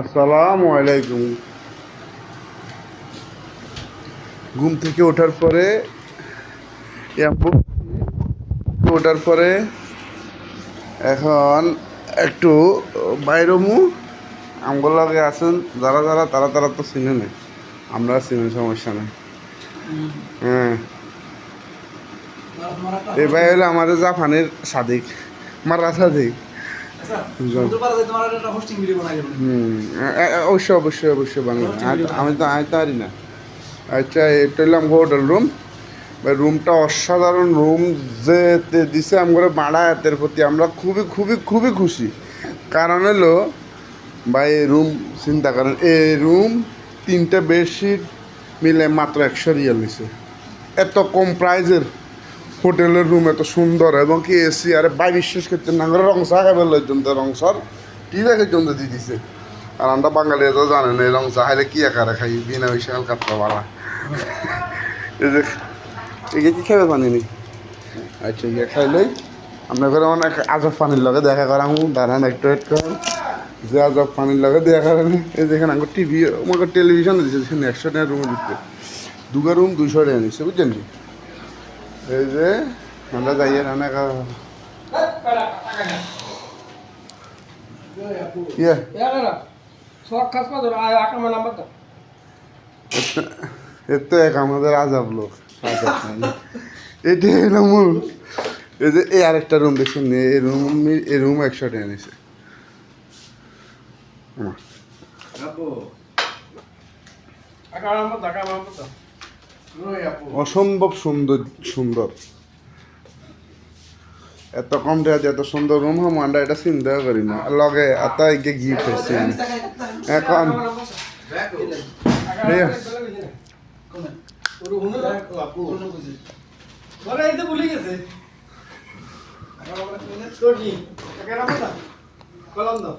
আসসালামু আলাইকুম। ঘুম থেকে ওঠার পরে ওঠার পরে এখন একটু বাইরমু আমগুলো লাগে আছেন যারা যারা, তারা তারা তো চিনে নেই। আমরা চিনি সমস্যা নেই। হ্যাঁ। ভাই হলো আমাদের জাপানের সাদিক মারা সাদিক। অবশ্যই অবশ্যই অবশ্যই বাংলা আমি তো আমি তো পারি না। আচ্ছা এটা হলাম হোটেল রুম রুমটা অসাধারণ রুম যে দিছে আমরা বাড়া এতের প্রতি। আমরা খুবই খুবই খুবই খুশি। কারণ হলো ভাই এই রুম চিন্তা করেন এই রুম তিনটে বেডশিট মিলে মাত্র একশো রিয়াল নিছে এত কম প্রাইজের হোটেলের রুম এত সুন্দর এবং কি এসি আরে ভাই, বিশ্বাস করতে না রং চা লোকজন তো রং সর ঠিক আছে জন দিয়ে দিছে। আর আমরা বাঙালি তো জানেন, এই রং চা কি একারে খাই? বিনা বিশাল কাতলা বাড়া। এই যে কি খাবে পানি নি আচ্ছা ইয়ে খাইলেই আপনার ঘরে অনেক আজব পানির লগে দেখা করাম। দাঁড়ান, একটু একটু। যে আজব পানির লগে দেখা করেন এই দেখেন আমার টিভি, আমাকে টেলিভিশন দিচ্ছে একশো টাকা রুমের ভিতরে দুগা রুম দুইশো টাকা নিচ্ছে বুঝছেন কি? এই যে, আমরা যাইয়ে রান্না খাওয়া ইয়ে। এর তো এক আমাদের আজাব লোক। এটাই হলো মূল। এই যে, এই আরেকটা রুম দেখছেন? এই রুম এই রুম একশো টাকা নিছে। আমার। অসম্ভব সুন্দর সুন্দর। এত কম টাকা দিয়ে এত সুন্দর রুম হম আমরা এটা চিন্তা করি না। লগে আতা এগে গিফট হচ্ছে এখন। এই ভুলে গেছে কলম দাও